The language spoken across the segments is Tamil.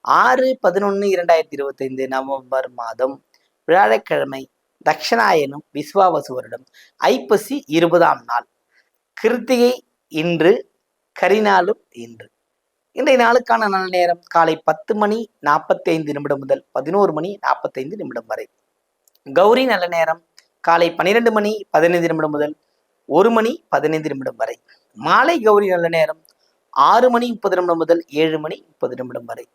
ஆறு பதினொன்று இரண்டாயிரத்தி இருபத்தைந்து நவம்பர் மாதம் வியாழக்கிழமை தக்ஷணாயனும் விஸ்வாவசு வருடம் ஐப்பசி இருபதாம் நாள். கிருத்திகை இன்று கரிநாளும் இன்று. இன்றைய நாளுக்கான நல்ல நேரம் காலை பத்து மணி நாற்பத்தி ஐந்து நிமிடம் முதல் பதினோரு மணி நாற்பத்தைந்து நிமிடம் வரை. கௌரி நல்ல நேரம் காலை பன்னிரெண்டு மணி பதினைந்து நிமிடம் முதல் ஒரு மணி பதினைந்து நிமிடம் வரை. மாலை கௌரி நல்ல நேரம் ஆறு மணி முப்பது நிமிடம் முதல் ஏழு மணி முப்பது நிமிடம் வரை.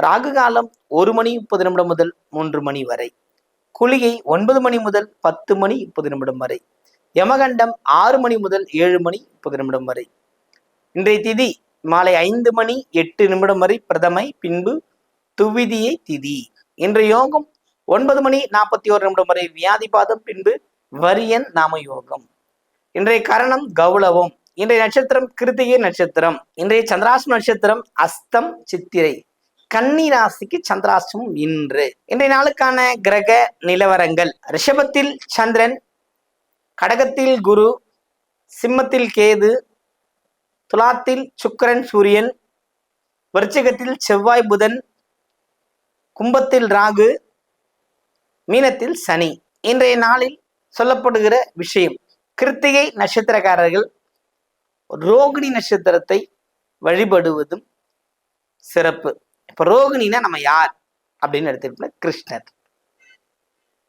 ராகு காலம் ஒரு மணி முப்பது நிமிடம் முதல் மூன்று மணி வரை. குளிகை ஒன்பது மணி முதல் பத்து மணி முப்பது நிமிடம் வரை. யமகண்டம் ஆறு மணி முதல் ஏழு மணி முப்பது நிமிடம் வரை. இன்றைய திதி மாலை ஐந்து மணி எட்டு நிமிடம் வரை பிரதமை பின்பு துவிதியை திதி. இன்றைய யோகம் ஒன்பது மணி நாற்பத்தி ஓரு நிமிடம் வரை வியாதிபாதம் பின்பு வரியன் நாம யோகம். இன்றைய கரணம் கௌளவம். இன்றைய நட்சத்திரம் கிருத்திகை நட்சத்திரம். இன்றைய சந்திராசு நட்சத்திரம் அஸ்தம் சித்திரை. கன்னி ராசிக்கு சந்திராஷ்டமம் இன்று. இன்றைய நாளுக்கான கிரக நிலவரங்கள். ரிஷபத்தில் சந்திரன் கடகத்தில் குரு சிம்மத்தில் கேது துலாத்தில் சுக்கரன் சூரியன் விருச்சிகத்தில் செவ்வாய் புதன் கும்பத்தில் ராகு மீனத்தில் சனி. இன்றைய நாளில் சொல்லப்படுகிற விஷயம் கிருத்திகை நட்சத்திரக்காரர்கள் ரோகிணி நட்சத்திரத்தை வழிபடுவதும் சிறப்பு. இப்ப ரோகிணினா நம்ம யார்? அப்படின்னு எடுத்துக்கிட்டோம்னா கிருஷ்ணர்.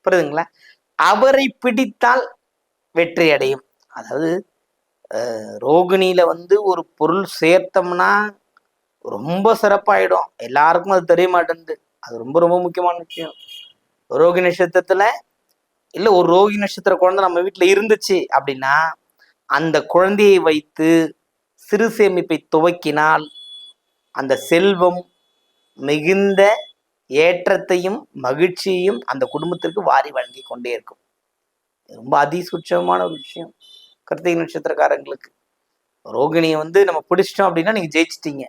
புரியுதுங்களா? அவரை பிடித்தால் வெற்றி அடையும். அதாவது ரோகிணியில வந்து ஒரு பொருள் சேர்த்தோம்னா ரொம்ப சிறப்பாயிடும். எல்லாருக்கும் அது தெரிய மாட்டேங்குது அது ரொம்ப ரொம்ப முக்கியமான விஷயம். ரோகி நட்சத்திரத்துல இல்ல ஒரு ரோகி நட்சத்திர குழந்தை நம்ம வீட்டுல இருந்துச்சு அப்படின்னா அந்த குழந்தையை வைத்து சிறு சேமிப்பை துவக்கினால் அந்த செல்வம் மிகுந்த ஏற்றத்தையும் மகிழ்ச்சியையும் அந்த குடும்பத்திற்கு வாரி வழங்கி கொண்டே இருக்கும். ரொம்ப அதிசூட்சமான ஒரு விஷயம். கிருத்திகை நட்சத்திரக்காரங்களுக்கு. ரோகிணியை வந்து நம்ம பிடிச்சிட்டோம் அப்படின்னா நீங்க ஜெயிச்சிட்டீங்க.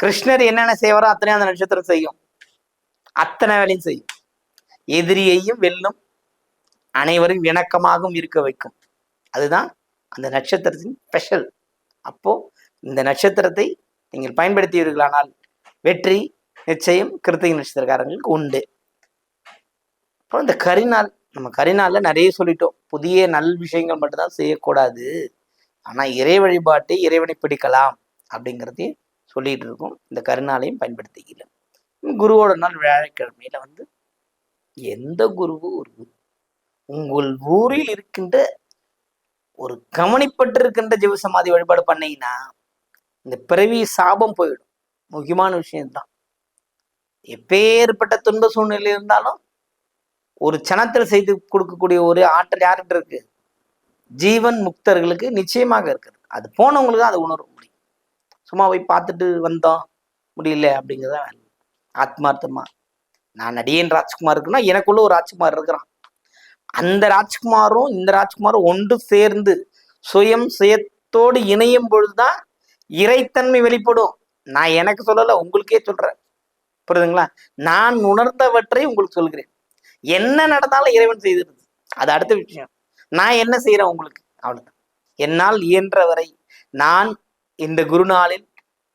கிருஷ்ணர் என்னென்ன செய்வாரோ அத்தனை அந்த நட்சத்திரம் செய்யும். அத்தனை வேலையும் செய்யும். எதிரியையும் வெல்லும் அனைவரும் இணக்கமாகவும் இருக்க வைக்கும். அதுதான் அந்த நட்சத்திரத்தின் ஸ்பெஷல் அப்போ இந்த நட்சத்திரத்தை நீங்கள் பயன்படுத்தியீர்களானால் வெற்றி நிச்சயம் கிருத்திகை நட்சத்திரக்காரங்களுக்கு உண்டு. அப்புறம் இந்த கரிநாள் நம்ம கரிநாளில் நிறைய சொல்லிட்டோம். புதிய நல் விஷயங்கள் மட்டும்தான் செய்யக்கூடாது. ஆனா இறை வழிபாட்டை இறைவனை பிடிக்கலாம் அப்படிங்கிறதையும் சொல்லிட்டு இருக்கோம். இந்த கருநாளையும் பயன்படுத்திக்கல. குருவோட நாள் வியாழக்கிழமையில வந்து எந்த குருவும் ஒரு குரு உங்கள் ஊரில் இருக்கின்ற ஒரு கவனிப்பட்டு இருக்கின்ற ஜீவசமாதி வழிபாடு பண்ணீங்கன்னா இந்த பிறவி சாபம் போயிடும். முக்கியமான விஷயம்தான். எப்பேற்பட்ட துன்ப சூழ்நிலை இருந்தாலும் ஒரு சனத்தில் செய்து கொடுக்கக்கூடிய ஒரு ஆற்றல் யார்கிட்ட இருக்கு? ஜீவன் முக்தர்களுக்கு நிச்சயமாக இருக்குது. அது போனவங்களுக்கு தான் அதை உணர முடியும் சும்மா போய் பார்த்துட்டு வந்தோம் முடியல அப்படிங்கிறத ஆத்மார்த்தமா. நான் நடிகன் ராஜ்குமார் இருக்குன்னா எனக்குள்ள ஒரு ராஜ்குமார் இருக்கிறான். அந்த ராஜ்குமாரும் இந்த ராஜ்குமாரும் ஒன்று சேர்ந்து சுயம் சுயத்தோடு இணையும் பொழுதுதான் இறைத்தன்மை வெளிப்படும். நான் எனக்கு சொல்லல உங்களுக்கே சொல்றேன். புரியுதுங்களா? நான் உணர்ந்தவற்றை உங்களுக்கு சொல்கிறேன். என்ன நடந்தாலும் இறைவன் செய்திருது. அது அடுத்த விஷயம். நான் என்ன செய்யறேன் உங்களுக்கு? அவ்வளவுதான். என்னால் இயன்ற வரை நான் இந்த குருநாளில்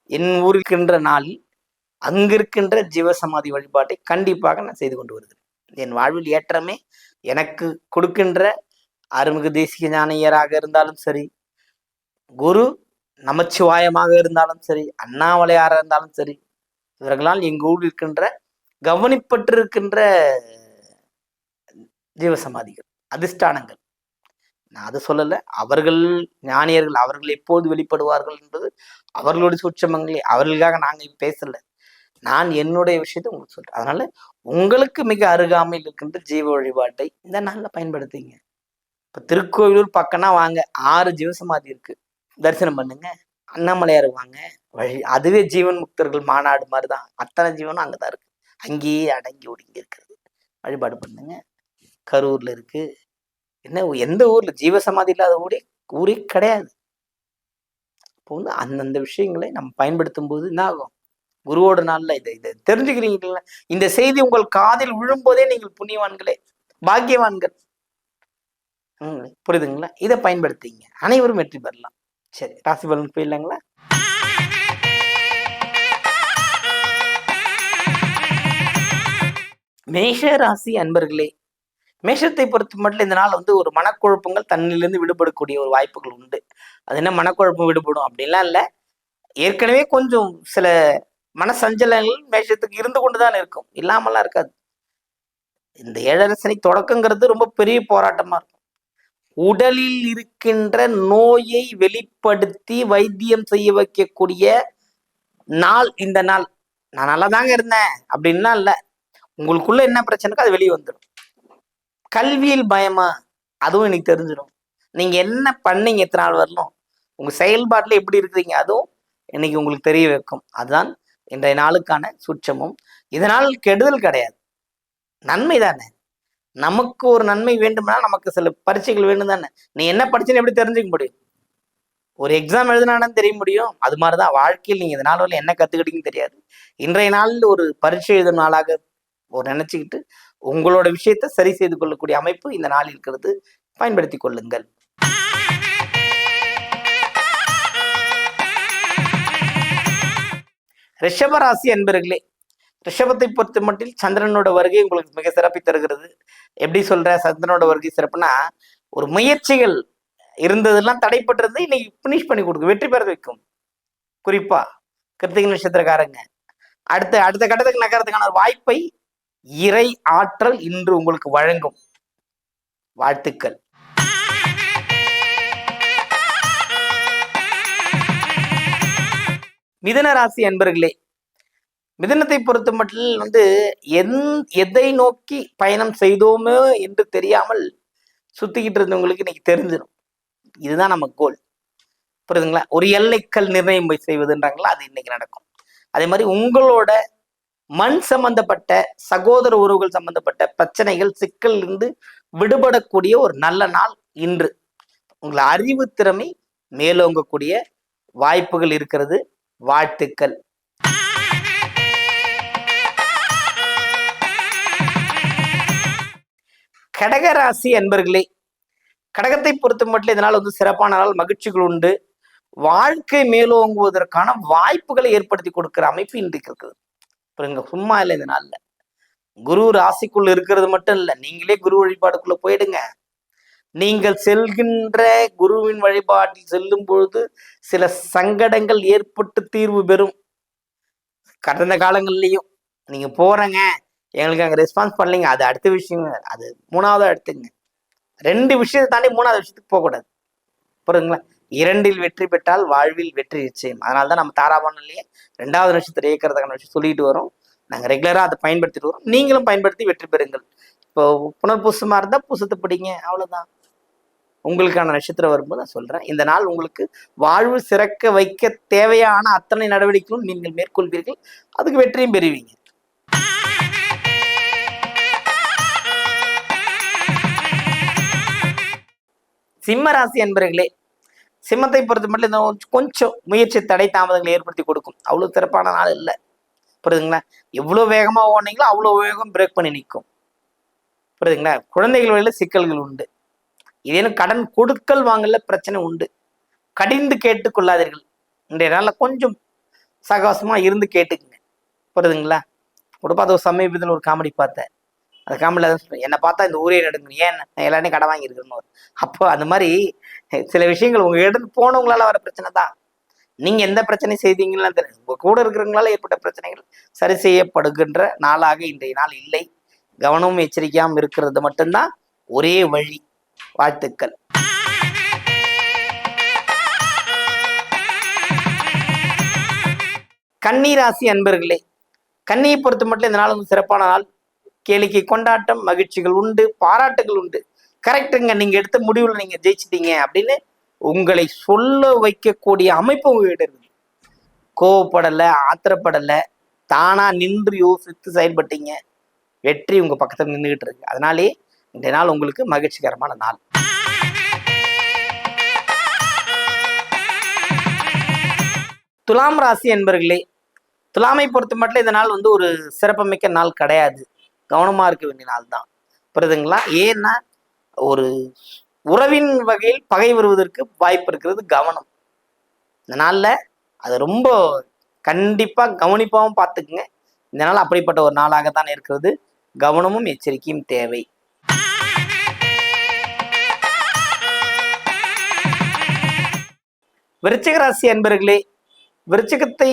என் ஊருக்கின்ற நாளில் அங்கிருக்கின்ற ஜீவசமாதி வழிபாட்டை கண்டிப்பாக நான் செய்து கொண்டு வருகிறேன். என் வாழ்வில் ஏற்றமே எனக்கு கொடுக்கின்ற அருமிகு தேசிய ஞானியராக இருந்தாலும் சரி குரு நமச்சிவாயமாக இருந்தாலும் சரி அண்ணாமலையாராக இருந்தாலும் சரி இவர்களால் எங்கள் ஊரில் இருக்கின்ற கவனிப்பட்டிருக்கின்ற ஜீவசமாதிகள் அதிஷ்டானங்கள். நான் அது சொல்லலை. அவர்கள் ஞானியர்கள் அவர்கள் எப்போது வெளிப்படுவார்கள் என்பது அவர்களுடைய சூட்சமங்களே. அவர்களுக்காக நாங்கள் பேசலை. நான் என்னுடைய விஷயத்தை உங்களுக்கு சொல்றேன். அதனால உங்களுக்கு மிக அருகாமையில் இருக்கின்ற ஜீவ வழிபாட்டை இந்த நாளில் பயன்படுத்திங்க. இப்போ திருக்கோவிலூர் பக்கம்னா வாங்க. ஆறு ஜீவசமாதி இருக்கு. தரிசனம் பண்ணுங்க. அண்ணாமலையார் வாங்க வழி அதுவே ஜீவன் முக்தர்கள் மாநாடு மாதிரி தான் அத்தனை ஜீவனும் அங்கே தான் இருக்கு. அங்கேயே அடங்கி ஒடுங்கி இருக்கிறது. வழிபாடு பண்ணுங்க. கரூர்ல இருக்கு. என்ன எந்த ஊர்ல? ஜீவசமாதி இல்லாத ஊரே ஊரே கிடையாது. இப்போ வந்து அந்தந்த விஷயங்களை நம்ம பயன்படுத்தும் போது என்ன ஆகும்? குருவோட நாள்ல இதை இதை தெரிஞ்சுக்கிறீங்களா? இந்த செய்தி உங்கள் காதில் விழும்போதே நீங்கள் புண்ணியவான்களே பாக்கியவான்கள். புரியுதுங்களா? இதை பயன்படுத்திங்க. அனைவரும் வெற்றி பெறலாம். சரி ராசி பலன் போயிடலாங்களா மேஷ ராசி அன்பர்களே மேஷத்தை பொறுத்த மட்டும் இந்த நாள் வந்து ஒரு மனக்குழப்பங்கள் தன்னிலிருந்து விடுபடக்கூடிய ஒரு வாய்ப்புகள் உண்டு. அது என்ன மனக்குழப்பம் விடுபடும் அப்படின்லாம் இல்லை. ஏற்கனவே கொஞ்சம் சில மனசஞ்சலங்கள் மேஷத்துக்கு இருந்து கொண்டுதான் இருக்கும். இல்லாமலாம் இருக்காது. இந்த ஏழரசனை தொடக்கங்கிறது ரொம்ப பெரிய போராட்டமா இருக்கும். உடலில் இருக்கின்ற நோயை வெளிப்படுத்தி வைத்தியம் செய்ய வைக்கக்கூடிய நாள் இந்த நாள். நான் நல்லா தாங்க இருந்தேன். அப்படின்னா இல்லை. உங்களுக்குள்ள என்ன பிரச்சனைக்கோ அது வெளியே வந்துடும். கல்வியில் பயமா? அதுவும் எனக்கு தெரிஞ்சிடும். நீங்க என்ன பண்ணீங்க எத்தனை நாள் வரலும்? உங்க செயல்பாட்டில் எப்படி இருக்கிறீங்க? அதுவும் இன்னைக்கு உங்களுக்கு தெரிய வைக்கும். அதுதான் இன்றைய நாளுக்கான சுற்றமும் இதனால் கெடுதல் கிடையாது. நன்மை தானே? நமக்கு ஒரு நன்மை வேண்டும்னா நமக்கு சில பரீட்சைகள் வேண்டும் தானே நீ என்ன படிச்சுன்னு எப்படி தெரிஞ்சுக்க முடியும்? ஒரு எக்ஸாம் எழுதினாலும் தெரிய முடியும். அது மாதிரிதான் வாழ்க்கையில் நீங்க இந்த நாள் என்ன கத்துக்கிட்டீங்கன்னு தெரியாது. இன்றைய நாளில் ஒரு பரீட்சை எழுதும் நாளாக ஒரு நினைச்சுக்கிட்டு உங்களோட விஷயத்தை சரி செய்து கொள்ளக்கூடிய அமைப்பு இந்த நாள் இருக்கிறது. பயன்படுத்தி கொள்ளுங்கள். ரிஷபராசி அன்பர்களே ரிஷபத்தை பொறுத்த மட்டில் சந்திரனோட வருகை உங்களுக்கு மிக சிறப்பை தருகிறது. எப்படி சொல்ற? சந்திரனோட வருகை சிறப்புனா ஒரு முயற்சிகள் இருந்ததெல்லாம் தடைப்பட்டிருந்து இன்னைக்கு பினிஷ் பண்ணி கொடுக்கும். வெற்றி பெற வைக்கும். குறிப்பா கிருத்திகை நட்சத்திரக்காரங்க. அடுத்த அடுத்த கட்டத்துக்கு நகரத்துக்கான ஒரு வாய்ப்பை இறை ஆற்றல் இன்று உங்களுக்கு வழங்கும். வாழ்த்துக்கள். மிதன ராசி அன்பர்களே மிதனத்தை பொறுத்த மட்டும் வந்து எந் எதை நோக்கி பயணம் செய்தோமோ என்று தெரியாமல் சுத்திக்கிட்டு இருந்தவங்களுக்கு இன்னைக்கு தெரிஞ்சிடும் இதுதான் நம்ம கோல். புரியுதுங்களா? ஒரு எல்லைக்கல் நிர்ணயம் போய் செய்வதுன்றாங்களா? அது இன்னைக்கு நடக்கும். அதே மாதிரி உங்களோட மண் சம்பந்தப்பட்ட சகோதர உறவுகள் சம்பந்தப்பட்ட பிரச்சனைகள் சிக்கல் இருந்து விடுபடக்கூடிய ஒரு நல்ல நாள் இன்று. உங்களை அறிவு திறமை மேலோங்கக்கூடிய வாய்ப்புகள் இருக்கிறது. வாழ்த்துக்கள். கடகராசி என்பர்களே கடகத்தை பொறுத்த மட்டும் இதனால் வந்து சிறப்பான நாள் மகிழ்ச்சிகள் உண்டு. வாழ்க்கை மேலோங்குவதற்கான வாய்ப்புகளை ஏற்படுத்தி கொடுக்கிற அமைப்பு இன்றைக்கு இருக்குது புரியுங்க சும்மா இல்லை இந்த நாள்ல. குரு ராசிக்குள்ள இருக்கிறது மட்டும் இல்லை நீங்களே குரு வழிபாடுக்குள்ள போயிடுங்க. நீங்கள் செல்கின்ற குருவின் வழிபாட்டில் செல்லும் பொழுது சில சங்கடங்கள் ஏற்பட்டு தீர்வு பெறும். கடந்த காலங்கள்லயும் நீங்க போறங்க எங்களுக்கு அங்கே ரெஸ்பான்ஸ் பண்ணலைங்க. அது அடுத்த விஷயம் அது மூணாவது எடுத்துங்க ரெண்டு விஷயத்தை தாண்டி மூணாவது விஷயத்துக்கு போகக்கூடாது. புரியுதுங்களா? இரண்டில் வெற்றி பெற்றால் வாழ்வில் வெற்றி நிச்சயம். அதனால தான் நம்ம தாராபணம்லயே ரெண்டாவது நட்சத்திரம் இயக்கிறதுக்கான விஷயம் சொல்லிட்டு வரோம். நாங்கள் ரெகுலராக அதை பயன்படுத்திட்டு வரோம். நீங்களும் பயன்படுத்தி வெற்றி பெறுங்கள். இப்போ புனர்பூசமாக இருந்தால் பூசத்தை பிடிங்க. அவ்வளோதான் உங்களுக்கான நட்சத்திரம் வரும்போது நான் சொல்கிறேன் இந்த நாள் உங்களுக்கு வாழ்வு சிறக்க வைக்க தேவையான அத்தனை நடவடிக்கைகளும் நீங்கள் மேற்கொள்வீர்கள். அதுக்கு வெற்றியும் பெறுவீங்க. சிம்ம ராசி அன்பர்களே சிம்மத்தை பொறுத்த மட்டும் இந்த கொஞ்சம் முயற்சி தடை தாமதங்களை ஏற்படுத்தி கொடுக்கும். அவ்வளோ சிறப்பான நாள் இல்லை. புரியுதுங்களா? எவ்வளோ வேகமாக ஓடுனீங்களோ அவ்வளோ வேகம் பிரேக் பண்ணி நிற்கும். புரியுதுங்களா? குழந்தைகள் வழியில் சிக்கல்கள் உண்டு. இதேனும் கடன் கொடுக்கல் வாங்கல பிரச்சனை உண்டு. கடிந்து கேட்டுக்கொள்ளாதீர்கள். இன்றைய நாளில் கொஞ்சம் சகவாசமா இருந்து கேட்டுக்குங்க. புரியுதுங்களா? கூட பார்த்த ஒரு சமீபத்தில் ஒரு காமெடி பார்த்தேன். அந்த காமெடியில் தான் சொல்றேன் என்னை பார்த்தா இந்த ஊரே நடுங்க ஏன் நான் எல்லாரையும் கடன் வாங்கியிருக்கணும் அப்போ அந்த மாதிரி சில விஷயங்கள் உங்க இடத்து போனவங்களால வர பிரச்சனை தான். நீங்க எந்த பிரச்சனை செய்தீங்கன்னு தெரியும் உங்க கூட இருக்கிறவங்களால ஏற்பட்ட பிரச்சனைகள் சரி செய்யப்படுகின்ற நாளாக இன்றைய நாள் இல்லை. கவனமும் எச்சரிக்கையாகவும் இருக்கிறது மட்டும்தான் ஒரே வழி வாழ்த்துக்கள். கன்னிராசி அன்பர்களே கன்னியை பொறுத்த மட்டும் இந்த நாள் வந்து சிறப்பான நாள். கேளிக்கை கொண்டாட்டம் மகிழ்ச்சிகள் உண்டு பாராட்டுகள் உண்டு. கரெக்டுங்க நீங்க எடுத்த முடிவுல நீங்க ஜெயிச்சிட்டீங்க அப்படின்னு உங்களை சொல்ல வைக்கக்கூடிய அமைப்பு உங்ககிட்ட இருக்குது. கோவப்படலை ஆத்திரப்படலை தானா நின்று யோசித்து செயல்பட்டீங்க. வெற்றி உங்க பக்கத்தில் நின்றுகிட்டு இருக்கு. அதனாலே இந்த நாள் உங்களுக்கு மகிழ்ச்சிகரமான நாள். துலாம் ராசி என்பர்களே துலாமை பொறுத்த மட்டும் இந்த நாள் வந்து ஒரு சிறப்புமிக்க நாள் கிடையாது. கவனமாக இருக்க வேண்டிய நாள் தான். புரியுதுங்களா? ஏன்னா ஒரு உறவின் வகையில் பகை வருவதற்கு வாய்ப்பு இருக்கிறது கவனம். இந்த நாளில் அது ரொம்ப கண்டிப்பாக கவனிப்பாகவும் பார்த்துக்குங்க. இந்த நாள் அப்படிப்பட்ட ஒரு நாளாக தான் இருக்கிறது. கவனமும் எச்சரிக்கையும் தேவை. விருச்சிக ராசி அன்பர்களே விருச்சிகத்தை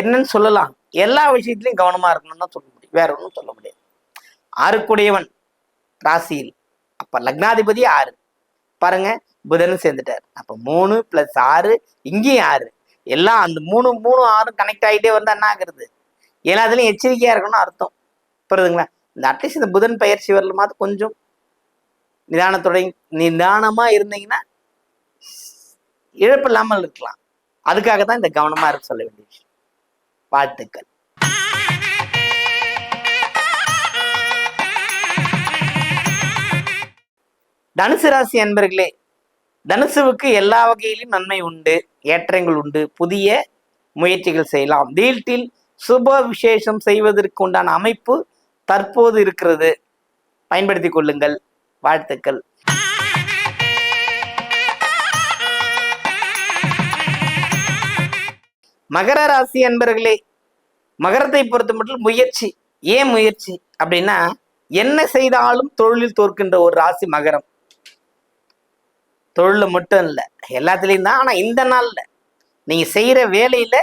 என்னன்னு சொல்லலாம். எல்லா விஷயத்திலையும் கவனமாக இருக்கணும்னு தான் சொல்ல முடியும். வேற ஒன்றும் சொல்ல முடியாது. ஆறுக்குடையவன் ராசியில். அப்ப லக்னாதிபதி ஆறு. பாருங்க புதனும் சேர்ந்துட்டார். அப்ப மூணு பிளஸ் ஆறு இங்கேயும் ஆறு. எல்லாம் அந்த மூணு மூணு ஆறும் கனெக்ட் ஆகிட்டே வந்தா என்ன ஆகுறது? எல்லாத்துலயும் எச்சரிக்கையா இருக்கணும்னு அர்த்தம். புரியுதுங்களா? இந்த அட்லீஸ்ட் இந்த புதன் பயிற்சி வரலுமாவது கொஞ்சம் நிதானத்தோட நிதானமா இருந்தீங்கன்னா இழப்பு இல்லாமல் இருக்கலாம். அதுக்காக தான் இந்த கவனமா இருக்க சொல்ல வேண்டிய விஷயம். வாழ்த்துக்கள். தனுசு ராசி அன்பர்களே தனுசுவுக்கு எல்லா வகையிலும் நன்மை உண்டு ஏற்றங்கள் உண்டு. புதிய முயற்சிகள் செய்யலாம். வீட்டில் சுப விசேஷம் செய்வதற்கு உண்டான அமைப்பு தற்போது இருக்கிறது. பயன்படுத்திக் கொள்ளுங்கள். வாழ்த்துக்கள். மகர ராசி அன்பர்களே மகரத்தை பொறுத்த மட்டும் முயற்சி. ஏன் முயற்சி? அப்படின்னா என்ன செய்தாலும் தொழிலில் தோற்கின்ற ஒரு ராசி மகரம். தொழில் மட்டும் இல்லை. எல்லாத்துலேயும் தான். ஆனால் இந்த நாளில் நீங்கள் செய்கிற வேலையில்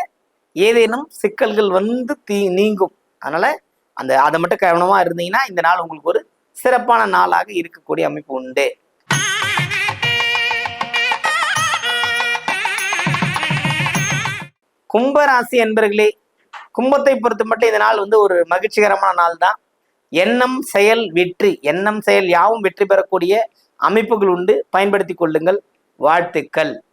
ஏதேனும் சிக்கல்கள் வந்து தீ நீங்கும். அதனால் அந்த அதை மட்டும் கவனமாக இருந்தீங்கன்னா இந்த நாள் உங்களுக்கு ஒரு சிறப்பான நாளாக இருக்கக்கூடிய அமைப்பு உண்டு. கும்பராசி என்பர்களே கும்பத்தை பொறுத்த மட்டும் இந்த நாள் வந்து ஒரு மகிழ்ச்சிகரமான நாள் தான் எண்ணம் செயல் வெற்றி. எண்ணம் செயல் யாவும் வெற்றி பெறக்கூடிய அமைப்புகள் உண்டு. பயன்படுத்தி கொள்ளுங்கள். வாழ்த்துக்கள்.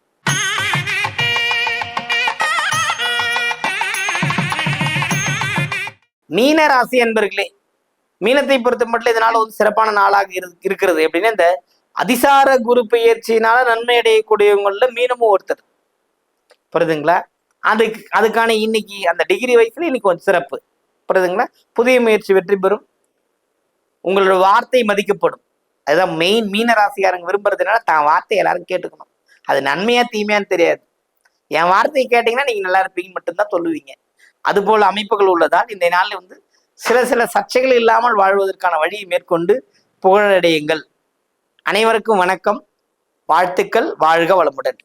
மீன ராசி என்பர்களே மீனத்தை பொறுத்த மட்டும் இதனால ஒரு சிறப்பான நாளாக இரு- இருக்கிறது. எப்படின்னா இந்த அதிசார குரு பயிற்சியினால நன்மை அடையக்கூடியவங்கள மீனமும் ஒருத்தர். புரியுதுங்களா? அதுக்கு அதுக்கான இன்னைக்கு அந்த டிகிரி வயசுல இன்னைக்கு கொஞ்சம் சிறப்பு. புரியுதுங்களா? புதிய முயற்சி வெற்றி பெறும். உங்களோட வார்த்தை மதிக்கப்படும். அதுதான் மெயின் மீன ராசிக்காரங்க விரும்புறதுனால தான் வார்த்தை எல்லாரும் கேட்டுக்கணும். அது நன்மையா தீமையான்னு தெரியாது. என் வார்த்தையை கேட்டீங்கன்னா நீங்க நல்லா இருப்பீங்கன்னு மட்டும்தான் சொல்லுவீங்க. அது போல அமைப்புகள் உள்ளதால் இந்த நாளில் வந்து சில சில சர்ச்சைகள் இல்லாமல் வாழ்வதற்கான வழியை மேற்கொண்டு புகழடையுங்கள். அனைவருக்கும் வணக்கம். வாழ்த்துக்கள். வாழ்க வளமுடன்.